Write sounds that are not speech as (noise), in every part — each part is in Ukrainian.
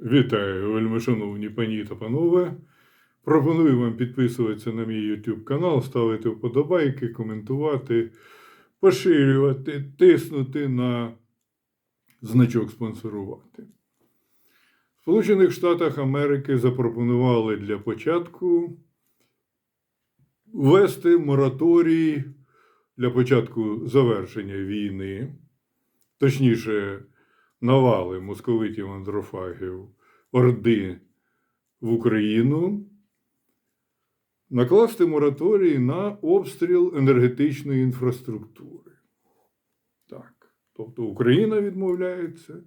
Вітаю, вельмишановні пані та панове. Пропоную вам підписуватися на мій YouTube канал, ставити вподобайки, коментувати, поширювати, тиснути на значок спонсорувати. В Сполучених Штатах Америки запропонували для початку ввести мораторій для початку завершення війни, точніше, навали московитів андрофагів Орди в Україну, накласти мораторій на обстріл енергетичної інфраструктури. Так. Тобто Україна відмовляється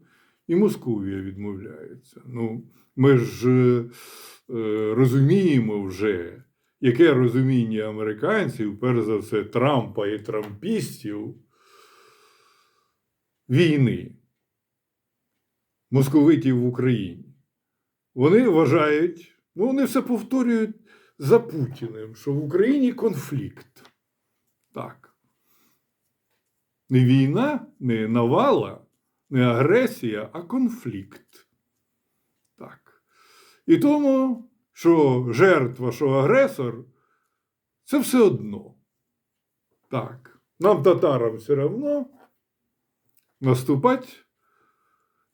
і Московія відмовляється. Ну, ми ж е, розуміємо вже, яке розуміння американців, перш за все, Трампа і трампістів війни московитів в Україні. Вони вважають, ну вони все повторюють за Путіним, що в Україні конфлікт. Так. Не війна, не навала, не агресія, а конфлікт. Так. І тому, що жертва, що агресор, це все одно. Так. Нам, татарам, все одно наступать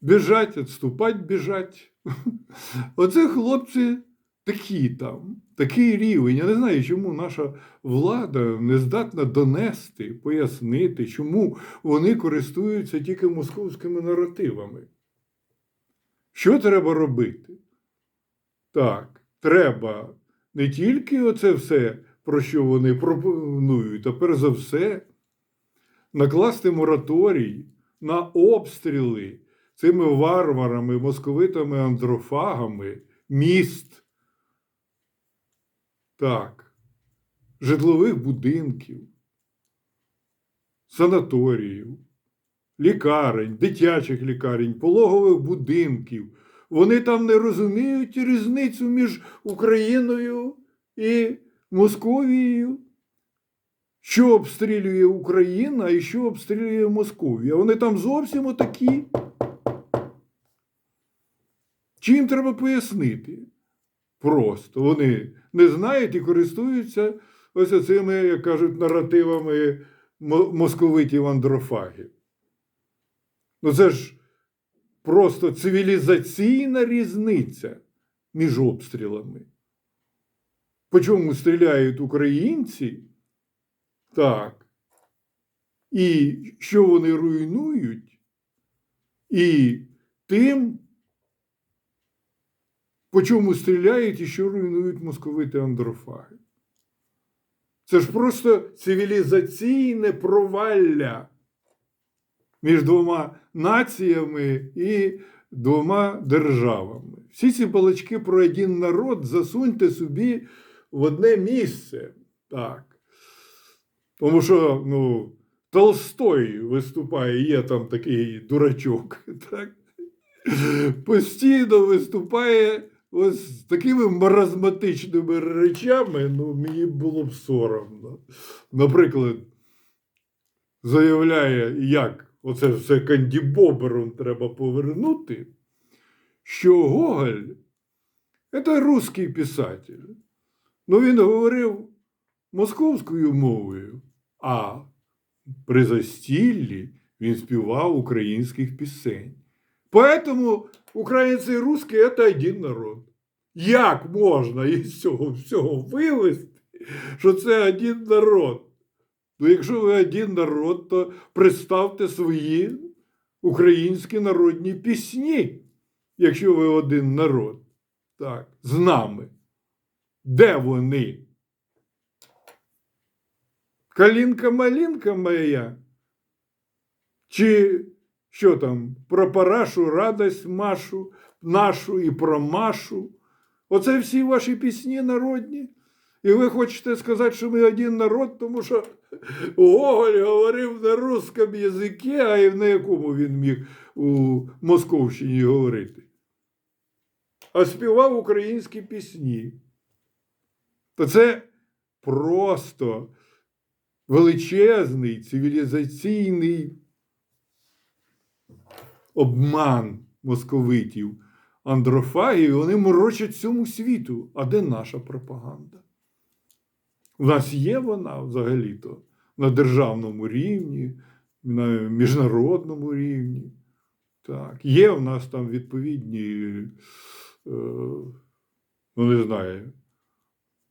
біжать, відступать, біжать. (laughs) Оце хлопці такі там, такий рівень. Я не знаю, чому наша влада не здатна донести, пояснити, чому вони користуються тільки московськими наративами. Що треба робити? Так, треба не тільки оце все, про що вони пропонують, а перш за все, накласти мораторій на обстріли цими варварами, московитами андрофагами міст. Так, житлових будинків, санаторіїв, лікарень, дитячих лікарень, пологових будинків. Вони там не розуміють різницю між Україною і Московією. Що обстрілює Україна і що обстрілює Московія? Вони там зовсім отакі. Чи їм треба пояснити? Просто вони не знають і користуються ось цими, як кажуть, наративами московитів андрофагів. Ну це ж просто цивілізаційна різниця між обстрілами. По чому стріляють українці? Так. І що вони руйнують? І тим, по чому стріляють і що руйнують московити андрофаги. Це ж просто цивілізаційне провалля між двома націями і двома державами. Всі ці балачки про один народ засуньте собі в одне місце. Так. Тому що ну, Толстой виступає, є там такий дурачок. (laughs) так? Постійно виступає ось з такими маразматичними речами, ну, мені було б соромно. Наприклад, заявляє, як оце все кандібобером треба повернути, що Гоголь це русський писатель. Ну, він говорив московською мовою, а при застіллі він співав українських пісень. Поэтому українці і русські – це один народ. Як можна із цього всього вивести, що це один народ? Ну, якщо ви один народ, то представте свої українські народні пісні, якщо ви один народ. Так, з нами. Де вони? Калінка-малінка моя? Чи що там, про парашу, радость Машу, нашу і про Машу? Оце всі ваші пісні народні. І ви хочете сказати, що ми один народ, тому що Гоголь говорив на русском язикі, а і на якому він міг у Московщині говорити. А співав українські пісні. То це просто величезний цивілізаційний обман московитів андрофаги, вони морочать всьому світу. А де наша пропаганда? У нас є вона взагалі-то на державному рівні, на міжнародному рівні. Так, є в нас там відповідні, е, ну не знаю,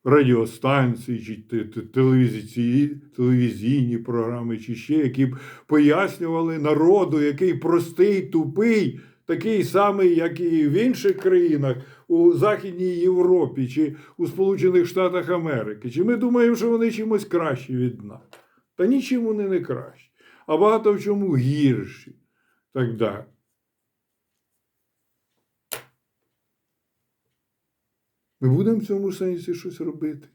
радіостанції, чи те- те- телевізійні, телевізійні програми, чи ще, які б пояснювали народу, який простий, тупий, такий самий, як і в інших країнах, у Західній Європі, чи у Сполучених Штатах Америки. Чи ми думаємо, що вони чимось кращі від нас? Та нічим вони не кращі, а багато в чому гірші. Так далі. Ми будемо в цьому сенсі щось робити?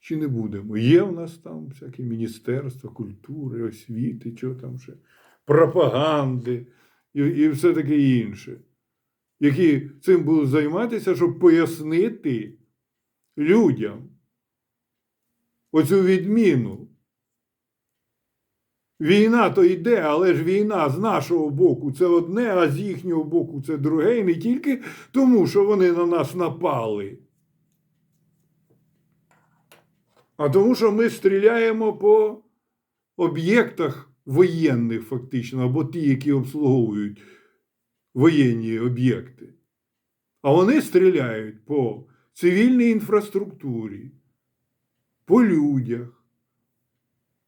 Чи не будемо? Є в нас там всякі міністерства культури, освіти, чого там ще, пропаганди і, і все таке інше, які цим будуть займатися, щоб пояснити людям оцю відміну. Війна то йде, але ж війна з нашого боку це одне, а з їхнього боку це друге. І не тільки тому, що вони на нас напали. А тому, що ми стріляємо по об'єктах воєнних, фактично, або ті, які обслуговують воєнні об'єкти. А вони стріляють по цивільній інфраструктурі, по людях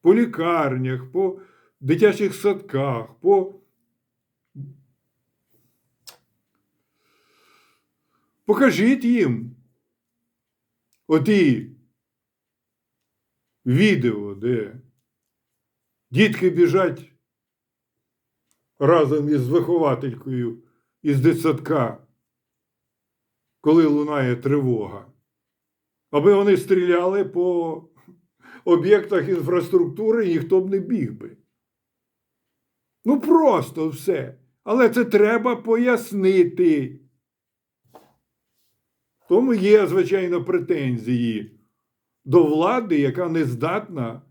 по лікарнях, по дитячих садках, по покажіть їм оті відео, де дітки біжать разом із вихователькою із дитсадка, коли лунає тривога, аби вони стріляли по об'єктах інфраструктури ніхто б не біг би. Ну просто все. Але це треба пояснити. Тому є, звичайно, претензії до влади, яка не здатна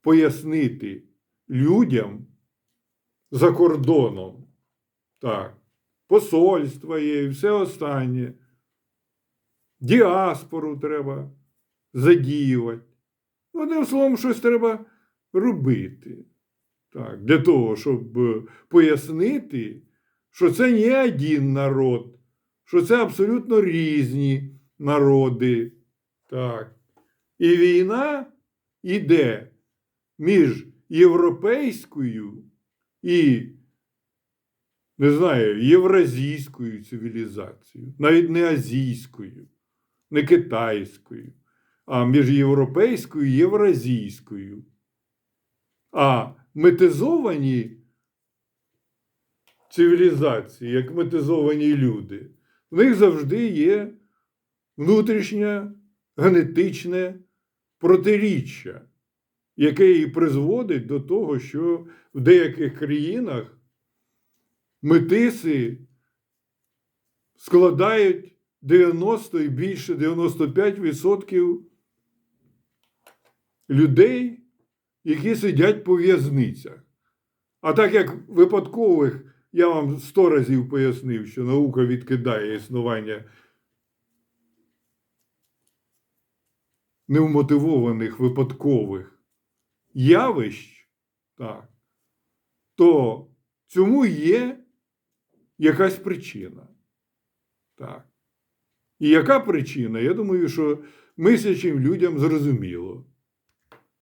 пояснити людям за кордоном. Так, посольства є і все останнє. Діаспору треба задіювати. Одним словом, щось треба робити. Так, для того, щоб е, пояснити, що це не один народ, що це абсолютно різні народи. Так. І війна йде між європейською і, не знаю, євразійською цивілізацією, навіть не азійською, не китайською між європейською і євразійською. А метизовані цивілізації, як метизовані люди, в них завжди є внутрішнє генетичне протиріччя, яке і призводить до того, що в деяких країнах метиси складають 90 і більше 95% людей, які сидять по в'язницях. А так як випадкових, я вам сто разів пояснив, що наука відкидає існування невмотивованих випадкових явищ, так, то цьому є якась причина. Так. І яка причина? Я думаю, що мислячим людям зрозуміло.